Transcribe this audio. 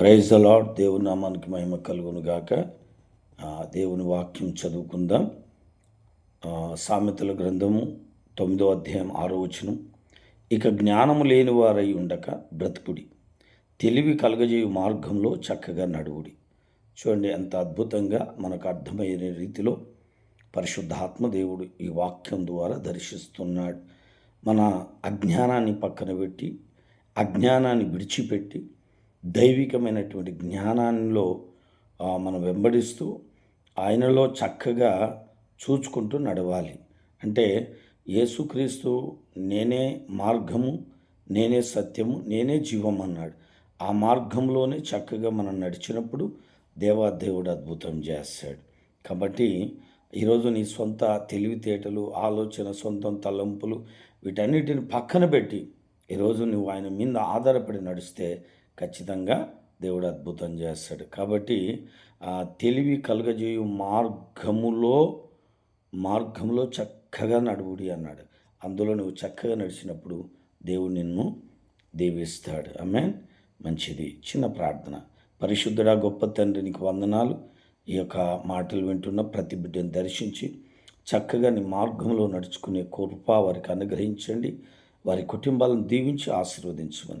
Praise అలాడ్ దేవుని నామానికి మహిమ కలుగును గాక. దేవుని వాక్యం చదువుకుందాం. సామెతల గ్రంథము తొమ్మిదో అధ్యాయం ఆరో వచనం. ఇక జ్ఞానము లేని వారై ఉండక బ్రతుకుడి. తెలివి కలగజేయు మార్గంలో చక్కగా నడువుడి. చూడండి ఎంత అద్భుతంగా మనకు అర్థమయ్యే రీతిలో పరిశుద్ధాత్మ దేవుడు ఈ వాక్యం ద్వారా దర్శిస్తున్నాడు. మన అజ్ఞానాన్ని పక్కన పెట్టి అజ్ఞానాన్ని విడిచిపెట్టి దైవికమైనటువంటి జ్ఞానంలో మనం వెంబడిస్తూ ఆయనలో చక్కగా చూచుకుంటూ నడవాలి. అంటే యేసుక్రీస్తు నేనే మార్గము నేనే సత్యము నేనే జీవం అన్నాడు. ఆ మార్గంలోనే చక్కగా మనం నడిచినప్పుడు దేవాదేవుడు అద్భుతం చేస్తాడు. కాబట్టి ఈరోజు నీ సొంత తెలివితేటలు ఆలోచన సొంతం తలంపులు వీటన్నిటిని పక్కన పెట్టి ఈరోజు నువ్వు ఆయన మీద ఆధారపడి నడిస్తే ఖచ్చితంగా దేవుడు అద్భుతం చేస్తాడు. కాబట్టి ఆ తెలివి కలుగజేయు మార్గములో మార్గంలో చక్కగా నడువుడి అన్నాడు. అందులో నువ్వు చక్కగా నడిచినప్పుడు దేవుడు నిన్ను దీవిస్తాడు. ఆమె మంచిది. చిన్న ప్రార్థన. పరిశుద్ధుడా గొప్ప తండ్రి నీకు వందనాలు. ఈ యొక్క మాటలు వింటున్న ప్రతి బిడ్డను దర్శించి చక్కగా నీ మార్గంలో నడుచుకునే కృప వారికి అనుగ్రహించండి. వారి కుటుంబాలను దీవించి ఆశీర్వదించమని